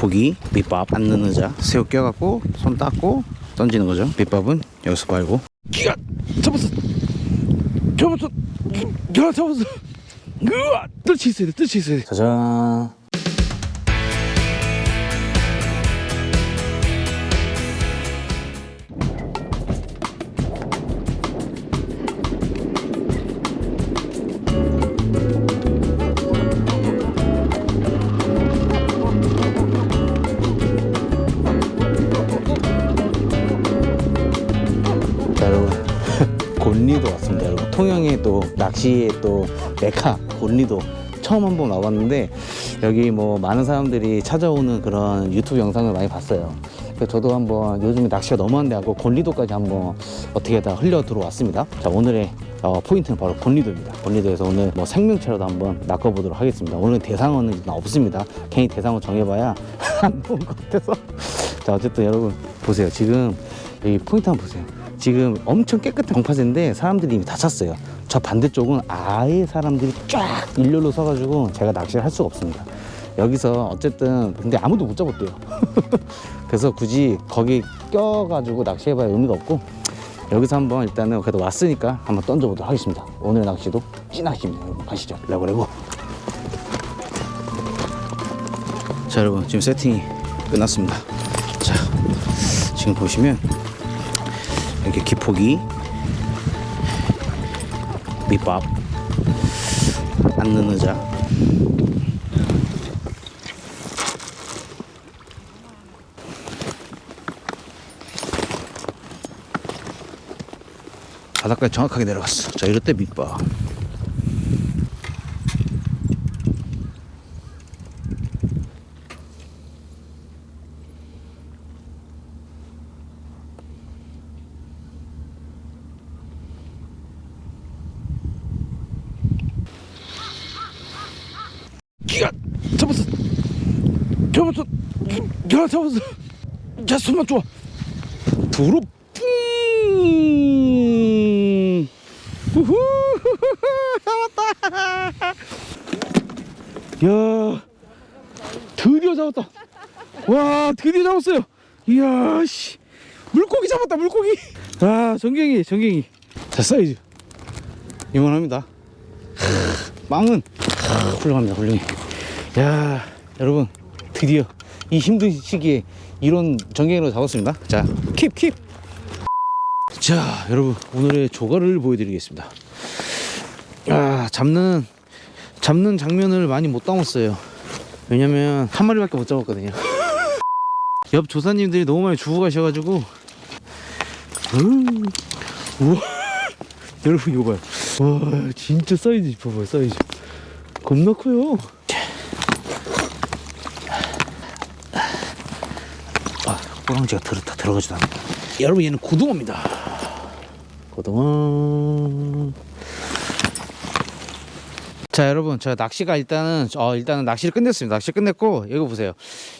기포기 밑밥 안 넣는 의자. 새우 껴갖고 손 닦고 던지는 거죠. 밑밥은 여기서 말고. 기가 잡았어. 잡았어 야 잡았어. 으아! 뜰치 있어야 돼 뜰치 있어야 돼. 짜잔 곤리도 왔습니다. 여러분 통영에 또 낚시의 또 메카 곤리도 처음 한번 와봤는데 여기 뭐 많은 사람들이 찾아오는 그런 유튜브 영상을 많이 봤어요. 저도 한번 요즘에 낚시가 너무 한데 하고 곤리도까지 한번 어떻게 다 흘려 들어왔습니다. 자 오늘의 어, 포인트는 바로 곤리도입니다. 곤리도에서 오늘 뭐 생명체로도 한번 낚아보도록 하겠습니다. 오늘 대상어는 없습니다. 괜히 대상어 정해봐야 안 나온 것 같아서. 자 어쨌든 여러분 보세요. 지금 여기 포인트 한번 보세요 지금 엄청 깨끗한 경파제인데 사람들이 이미 다 찼어요. 저 반대쪽은 아예 사람들이 쫙 일렬로 서가지고 제가 낚시를 할 수가 없습니다. 여기서 어쨌든 근데 아무도 못 잡았대요. 그래서 굳이 거기 껴가지고 낚시해봐야 의미가 없고 여기서 한번 일단은 그래도 왔으니까 한번 던져보도록 하겠습니다. 오늘 낚시도 찐낚시입니다. 여러분 가시죠. 레고 레고. 자 여러분 지금 세팅이 끝났습니다. 자 지금 보시면 이렇게 기포기 밑밥 안 넣는 의자. 바닥까지 정확하게 내려갔어. 자 이럴 때 밑밥 기가 잡았어. 잡았어. 야 잡았어. 야 손만 좋아 두루 뿡 후후. 잡았다. 야 드디어 잡았다. 와 드디어 잡았어요. 이야 씨. 물고기 잡았다 물고기. 아 전갱이 전갱이. 자 사이즈. 이만합니다. 빵은. 훌륭합니다 훌륭해 야 여러분 드디어 이 힘든 시기에 이런 전갱이로 잡았습니다. 자 킵킵! 자 여러분 오늘의 조과를 보여드리겠습니다. 아 잡는 잡는 장면을 많이 못 담았어요. 왜냐면 한 마리밖에 못 잡았거든요. 옆 조사님들이 너무 많이 주고 가셔가지고. 음, 우와. 여러분 이거 봐요. 와 진짜 사이즈 봐봐요 사이즈. 겁나 커요 꼬랑지가 들었다 들어가지도 않네 여러분 얘는 고등어입니다. 고등어. 자 여러분 저 낚시가 일단은 어 일단은 낚시를 끝냈습니다. 낚시 끝냈고 이거 보세요.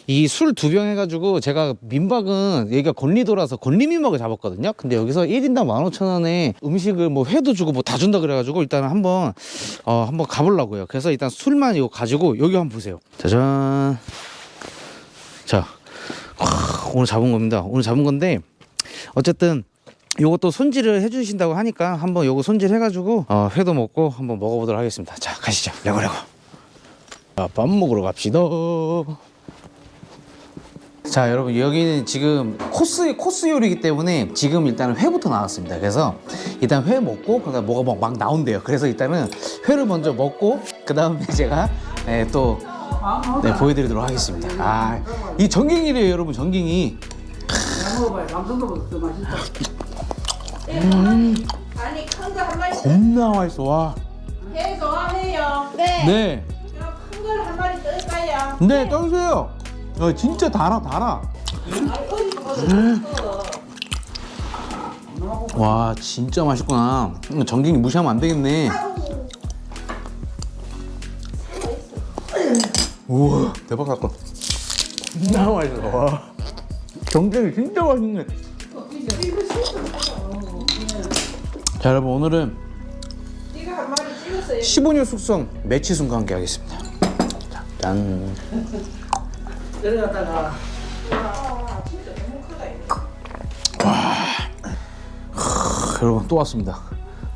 이 술 두 병 해가지고 제가 민박은 여기가 건리도라서 건리 민박을 잡았거든요. 근데 여기서 1인당 15,000원에 음식을 뭐 회도 주고 뭐 다 준다 그래가지고 일단 한번 어 한번 가보려고요. 그래서 일단 술만 이거 가지고 여기 한번 보세요. 짜잔. 자 와, 오늘 잡은 겁니다 오늘 잡은 건데 어쨌든 요것도 손질을 해주신다고 하니까 한번 요거 손질해가지고 어, 회도 먹고 한번 먹어보도록 하겠습니다. 자 가시죠. 레고 레고. 자, 밥 먹으러 갑시다. 자 여러분 여기는 지금 코스 코스 요리이기 때문에 지금 일단은 회부터 나왔습니다. 그래서 일단 회 먹고 그다음 뭐가 막, 막 나온대요. 그래서 일단은 회를 먼저 먹고 그 다음에 제가 네, 또 네, 보여드리도록 하겠습니다. 아 이 전갱이래요 여러분 전갱이. 먹어봐요. 감성도 더 맛있다. 아니 큰 거 한 마리 겁나 맛있어 와. 해 좋아해요. 네. 네. 그럼 큰 걸 한 마리 뜰까요? 네, 떠주세요. 어, 진짜 달아, 달아. 와, 진짜 맛있구나. 음, 전갱이 무시하면 안 되겠네. 우와, 대박 사건. 진짜 맛있어. 와. 전갱이 진짜 맛있네. 자, 여러분, 오늘은 이거 한 마리 찍었어요. 15년 숙성 매치순과 함께 하겠습니다. 자, 짠. 내려갔다가. 여러분 또 왔습니다.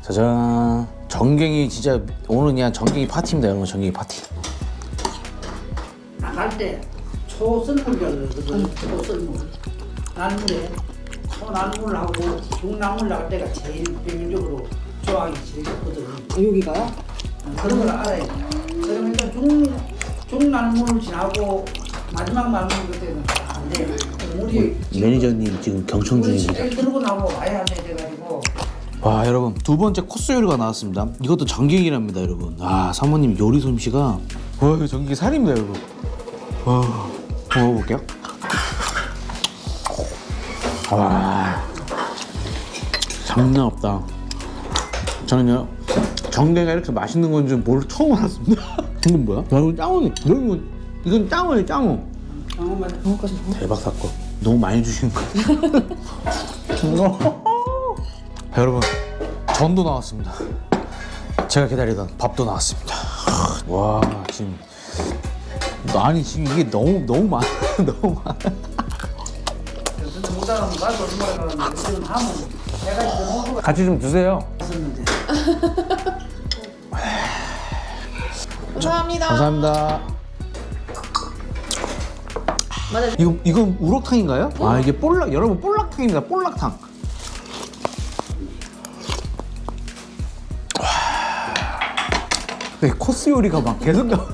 짜잔. 전갱이 진짜 오늘 그냥 전갱이 파티입니다, 여러분. 전갱이 파티. 나갈 때 초설물이라고 그러거든 초설물 나물에 초나물하고 중나물 나갈 때가 제일 평균적으로 좋아하기 제일 좋거든 여기가요? 그런 걸 알아야 돼 그러니까 중, 중나물 지나고 마지막 나물 그때는 안돼 우리 매니저님 지금 경청 중입니다. 제일 들고 나고 와야 돼 돼가지고 와 여러분 두 번째 코스 요리가 나왔습니다. 이것도 전갱이랍니다, 여러분. 아 사모님 요리 솜씨가 와 이거 전갱이 살입니다, 여러분. 와 한번 먹어볼게요. 와 장난 없다. 저는요 전갱이가 이렇게 맛있는 건 줄 모르 처음 알았습니다. 이건 뭐야? 야 이건 짱어네. 이건 이건 짱어네 짱어. 장어만 대박 사건. 너무 많이 주시는 거. 여러분 전도 나왔습니다. 제가 기다리던 밥도 나왔습니다. 와 지금 아니 지금 이게 너무 너무 많아 너무 많아. 같이 좀 주세요. 감사합니다. 감사합니다. 맞아. 이거 이건 우럭탕인가요? 아 이게 볼락 여러분 볼락탕입니다. 볼락탕. 와. 네 코스 요리가 막 계속 나.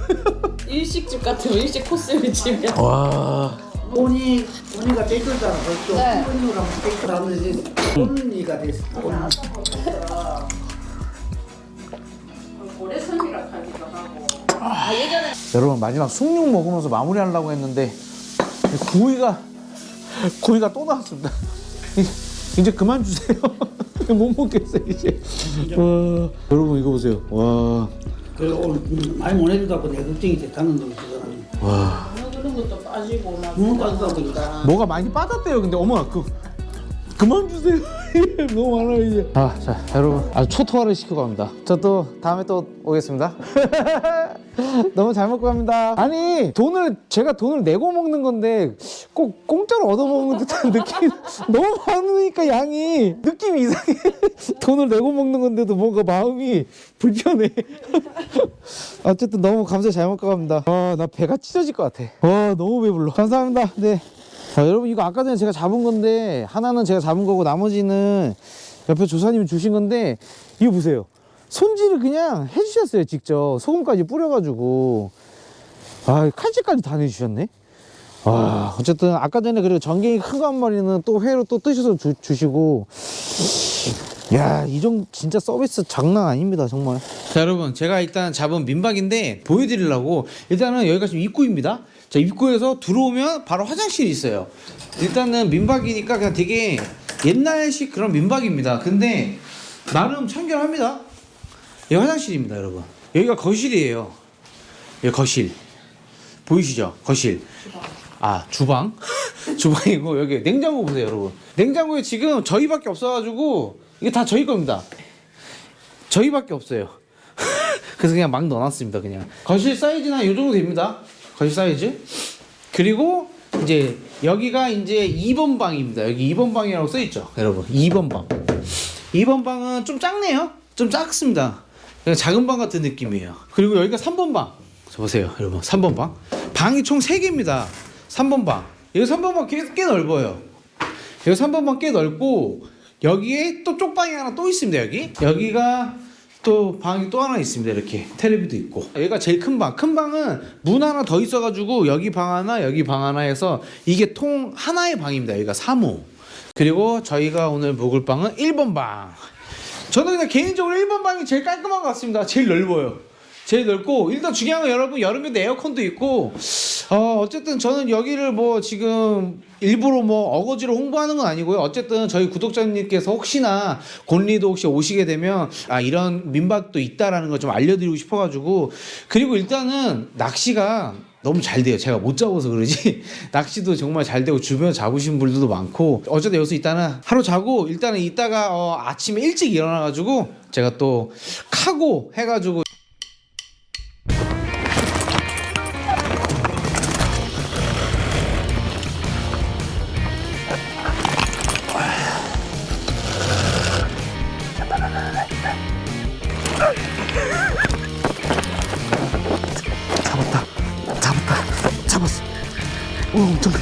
일식집 같은 일식 코스 요리집이야. 와. 본이 본이가 떼끌잖아 벌써 네. 본이로 하면 떼끌하는지 본이가 됐어 하고. 아 여러분 마지막 숭늉 먹으면서 마무리하려고 했는데 고기가 고기가 또 나왔습니다. 이- 이제 그만 주세요. 못 먹겠어요 이제. 와 여러분 이거 보세요. 와 그리고 오늘 음, 많이 못 해준다고 내 걱정이 됐다는 놈이 그 사람이 와. 그런 것도 빠지고 막. 너무 빠졌다고 그러니까 뭐가 많이 빠졌대요. 근데 어머 그 그만 주세요. 너무 많아요 이제. 아, 자 여러분 아주 초토화를 시키고 갑니다. 저 또 다음에 또 오겠습니다. 너무 잘 먹고 갑니다. 아니 돈을 제가 돈을 내고 먹는 건데 꼭 공짜로 얻어 먹는 듯한 느낌. 너무 많으니까 양이 느낌이 이상해. 돈을 내고 먹는 건데도 뭔가 마음이 불편해. 어쨌든 너무 감사 잘 먹고 갑니다. 아, 나 배가 찢어질 것 같아. 와, 너무 배불러. 감사합니다. 네. 자, 여러분 이거 아까 전에 제가 잡은 건데 하나는 제가 잡은 거고 나머지는 옆에 조사님이 주신 건데 이거 보세요. 손질을 그냥 해주셨어요 직접 소금까지 뿌려가지고 아 칼질까지 다 내주셨네. 와 어쨌든 아까 전에 그리고 전갱이 큰 거 한 마리는 또 회로 또 뜨셔서 주, 주시고 야, 이 정도 진짜 서비스 장난 아닙니다, 정말. 자, 여러분, 제가 일단 잡은 민박인데 보여드리려고 일단은 여기가 지금 입구입니다. 자, 입구에서 들어오면 바로 화장실이 있어요. 일단은 민박이니까 그냥 되게 옛날식 그런 민박입니다. 근데 나름 청결합니다. 여기 화장실입니다, 여러분. 여기가 거실이에요. 여기 거실. 보이시죠? 거실. 아 주방 주방이고 여기 냉장고 보세요 여러분 냉장고에 지금 저희밖에 없어가지고 이게 다 저희 겁니다 저희밖에 없어요 그래서 그냥 막 넣어놨습니다 그냥 거실 사이즈는 이 정도 됩니다 거실 사이즈? 그리고 이제 여기가 이제 2번 방입니다. 여기 2번 방이라고 써 있죠 여러분. 2번 방. 2번 방은 좀 작네요. 좀 작습니다. 그냥 작은 방 같은 느낌이에요. 그리고 여기가 3번 방. 자, 보세요 여러분. 3번 방. 방이 총 3개입니다. 3번 방. 여기 3번 방 꽤, 꽤 넓어요. 여기 3번 방 꽤 넓고 여기에 또 쪽방이 하나 또 있습니다 여기. 여기가 또 방이 또 하나 있습니다 이렇게. 텔레비도 있고. 여기가 제일 큰 방. 큰 방은 문 하나 더 있어가지고 여기 방 하나 여기 방 하나 해서 이게 통 하나의 방입니다 여기가 3호 그리고 저희가 오늘 묵을 방은 1번 방. 저는 그냥 개인적으로 1번 방이 제일 깔끔한 것 같습니다. 제일 넓어요 제일 넓고 일단 중요한 건 여러분 여름에도 에어컨도 있고 어 어쨌든 저는 여기를 뭐 지금 일부러 뭐 어거지로 홍보하는 건 아니고요 어쨌든 저희 구독자님께서 혹시나 곤리도 혹시 오시게 되면 아 이런 민박도 있다라는 걸 좀 알려드리고 싶어가지고 그리고 일단은 낚시가 너무 잘 돼요. 제가 못 잡아서 그러지. 낚시도 정말 잘 되고 주변에 잡으신 분들도 많고 어쨌든 여기서 일단은 하루 자고 일단은 이따가 어, 아침에 일찍 일어나가지고 제가 또 카고 해가지고 오 엄청 크다 우와